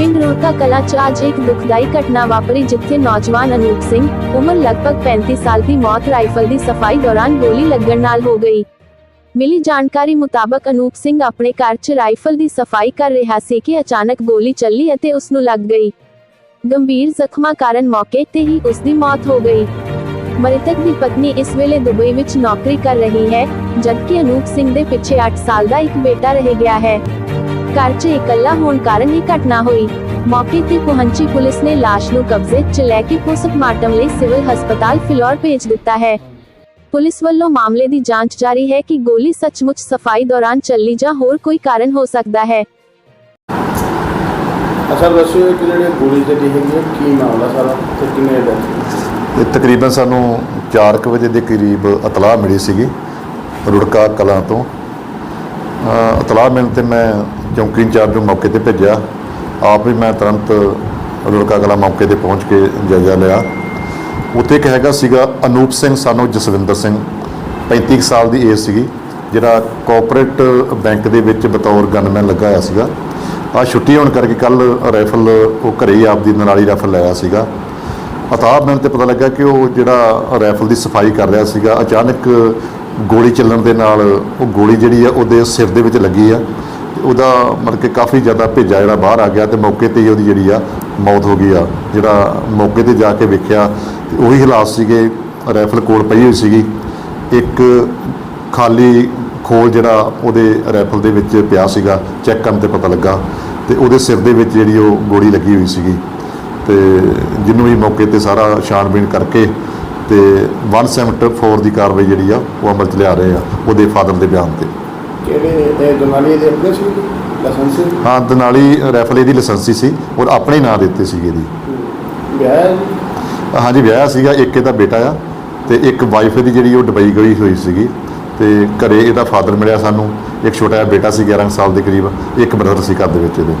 ਪਿੰਡ ਰੋਟਾ ਕਲਾ ਚ ਅੱਜ ਇੱਕ ਦੁਖਦਾਈ ਘਟਨਾ ਵਾਪਰੀ ਜਿੱਥੇ ਨੌਜਵਾਨ ਅਨੂਪ ਸਿੰਘ ਉਮਰ ਲਗਭਗ 35 ਸਾਲ ਦੀ ਮੌਤ ਰਾਈਫਲ ਦੀ ਸਫ਼ਾਈ ਦੌਰਾਨ ਗੋਲੀ ਲੱਗਣ ਨਾਲ ਹੋ ਗਈ। ਮਿਲੀ ਜਾਣਕਾਰੀ ਮੁਤਾਬਕ ਅਨੂਪ ਸਿੰਘ ਆਪਣੇ ਘਰ 'ਚ ਰਾਈਫਲ ਦੀ ਸਫ਼ਾਈ ਕਰ ਰਿਹਾ ਸੀ ਕਿ ਅਚਾਨਕ ਗੋਲੀ ਚੱਲੀ ਅਤੇ ਉਸ ਨੂੰ ਲੱਗ ਗਈ। ਗੰਭੀਰ ਜ਼ਖਮਾਂ ਕਾਰਨ ਮੌਕੇ ਤੇ ਹੀ ਉਸ ਦੀ ਮੌਤ ਹੋ ਗਈ। ਮ੍ਰਿਤਕ ਦੀ ਪਤਨੀ ਇਸ ਵੇਲੇ ਦੁਬਈ ਵਿੱਚ ਨੌਕਰੀ ਕਰ ਰਹੀ ਹੈ, ਜਦਕਿ ਅਨੂਪ ਸਿੰਘ ਦੇ ਪਿੱਛੇ 8 ਸਾਲ ਦਾ ਇੱਕ ਬੇਟਾ ਰਹਿ ਗਿਆ ਹੈ। ਘਰ 'ਚ ਇਕੱਲਾ ਹੋਣ ਕਾਰਨ ਇਹ ਘਟਨਾ ਹੋਈ। ਮੌਕੇ ਤੇ ਪਹੁੰਚੀ ਪੁਲਿਸ ਨੇ ਲਾਸ਼ ਨੂੰ ਕਬਜ਼ੇ 'ਚ ਲੈ ਕੇ ਪੋਸਟਮਾਰਟਮ ਲਈ ਸਿਵਲ ਹਸਪਤਾਲ ਫਿਲੌਰ ਭੇਜ ਦਿੱਤਾ ਹੈ। ਪੁਲਿਸ ਵੱਲੋਂ ਮਾਮਲੇ ਦੀ ਜਾਂਚ ਜਾਰੀ ਹੈ ਕਿ ਗੋਲੀ ਸੱਚਮੁੱਚ ਸਫ਼ਾਈ ਦੌਰਾਨ ਚੱਲੀ ਜਾਂ ਹੋਰ ਕੋਈ ਕਾਰਨ ਹੋ ਸਕਦਾ ਹੈ। ਅਸਲ ਦੱਸਿਓ ਕਿ ਜਿਹੜੇ ਗੋਲੀ ਚੱਲੀ ਹੈਗੀ ਹੈ ਕੀ ਮਾਮਲਾ ਸਾਰਾ ਤੇ ਕਿੰਨੇ ਡੈਥ ਇਹ ਤਕਰੀਬਨ ਸਾਨੂੰ 4:00 ਵਜੇ ਦੇ ਕਰੀਬ ਇਤਲਾਹ ਮਿਲੀ ਸੀਗੀ ਰੁੜਕਾ ਕਲਾਂ ਤੋਂ। ਅ, ਇਤਲਾਹ ਮਿਲਣ ਤੇ ਮੈਂ ਚੌਂਕੀ ਇੰਚਾਰਜ ਨੂੰ ਮੌਕੇ ਤੇ ਭੇਜਿਆ। ਆਪ ਵੀ ਮੈਂ ਤੁਰੰਤ ਰੁੜਕਾ ਕਲਾਂ ਮੌਕੇ ਤੇ ਪਹੁੰਚ ਕੇ ਜਾਇਜ਼ਾ ਲਿਆ। ਉੱਥੇ ਇੱਕ ਹੈਗਾ ਸੀਗਾ ਅਨੂਪ ਸਿੰਘ, ਸਾਨੂੰ ਜਸਵਿੰਦਰ ਸਿੰਘ 35 ਕੁ ਸਾਲ ਦੀ ਏਜ ਸੀਗੀ, ਜਿਹੜਾ ਕੋਆਪਰੇਟ ਬੈਂਕ ਦੇ ਵਿੱਚ ਬਤੌਰ ਗਨਮੈਨ ਲੱਗਾ ਹੋਇਆ ਸੀਗਾ। ਆ ਛੁੱਟੀ ਹੋਣ ਕਰਕੇ ਕੱਲ ਰਾਈਫਲ ਉਹ ਘਰੇ ਹੀ ਆਪਦੀ ਨਰਾਲੀ ਰਾਈਫਲ ਲਾਇਆ ਸੀਗਾ। ਅਤਾਬ ਮੈਨੂੰ ਤੇ ਪਤਾ ਲੱਗਾ ਕਿ ਉਹ ਜਿਹੜਾ ਰਾਈਫਲ ਦੀ ਸਫ਼ਾਈ ਕਰ ਰਿਹਾ ਸੀਗਾ, ਅਚਾਨਕ ਗੋਲੀ ਚੱਲਣ ਦੇ ਨਾਲ ਉਹ ਗੋਲੀ ਜਿਹੜੀ ਆ ਉਹਦੇ ਸਿਰ ਦੇ ਵਿੱਚ ਲੱਗੀ ਆ। ਉਹਦਾ ਮਤਲਬ ਕਿ ਕਾਫੀ ਜ਼ਿਆਦਾ ਭੇਜਾ ਜਿਹੜਾ ਬਾਹਰ ਆ ਗਿਆ ਤੇ ਮੌਕੇ ਤੇ ਹੀ ਉਹਦੀ ਜਿਹੜੀ ਆ ਮੌਤ ਹੋ ਗਈ ਆ। ਜਿਹੜਾ ਮੌਕੇ ਤੇ ਜਾ ਕੇ ਵੇਖਿਆ ਤੇ ਉਹੀ ਹਾਲਾਤ ਸੀਗੇ ਰਾਈਫਲ ਕੋਲ ਪਈ ਹੋਈ ਸੀਗੀ। ਇੱਕ ਖਾਲੀ ਖੋਲ ਜਿਹੜਾ ਉਹਦੇ ਰਾਈਫਲ ਦੇ ਵਿੱਚ ਪਿਆ ਸੀਗਾ, ਚੈੱਕ ਕਰਨ ਤੇ ਪਤਾ ਲੱਗਾ ਤੇ ਉਹਦੇ ਸਿਰ ਦੇ ਵਿੱਚ ਜਿਹੜੀ ਉਹ ਗੋਲੀ ਲੱਗੀ ਹੋਈ ਸੀਗੀ। ਤੇ ਜਿਹਨੂੰ ਵੀ ਮੌਕੇ ਤੇ ਸਾਰਾ ਛਾਣਬੀਣ ਕਰਕੇ ਤੇ 174 ਦੀ ਕਾਰਵਾਈ ਜਿਹੜੀ ਆ, ਉਹ ਅਮਲ ਚ ਲਿਆ ਰਹੇ ਆ, ਉਹਦੇ ਫਾਦਰ ਦੇ ਬਿਆਨ ਤੇ। ਕਿਹੜੇ ਇਹ ਦਮਾਲੀ ਦੇ ਆਪਣੇ ਸੀ ਲਾਇਸੈਂਸ ਹਾਂ ਦਨਾਲੀ ਰਾਈਫਲ ਇਹਦੀ ਲਾਇਸੈਂਸੀ ਸੀ ਔਰ ਆਪਣੇ ਹੀ ਨਾਂ ਦੇ ਉੱਤੇ ਸੀਗੀ ਇਹਦੀ। ਵਿਆਹ ਹਾਂਜੀ ਵਿਆਹ ਸੀਗਾ ਇੱਕ ਇਹਦਾ ਬੇਟਾ ਆ ਤੇ ਇੱਕ ਵਾਈਫ ਦੀ ਜਿਹੜੀ ਉਹ ਦੁਬਈ ਗਈ ਹੋਈ ਸੀਗੀ ਤੇ ਘਰੇ ਇਹਦਾ ਫਾਦਰ ਮਿਲਿਆ ਸਾਨੂੰ। ਇੱਕ ਛੋਟਾ ਜਿਹਾ ਬੇਟਾ ਸੀ 11 ਸਾਲ ਦੇ ਕਰੀਬ ਇੱਕ ਬ੍ਰਦਰ ਸੀ ਘਰ ਦੇ ਵਿੱਚ ਇਹਦੇ।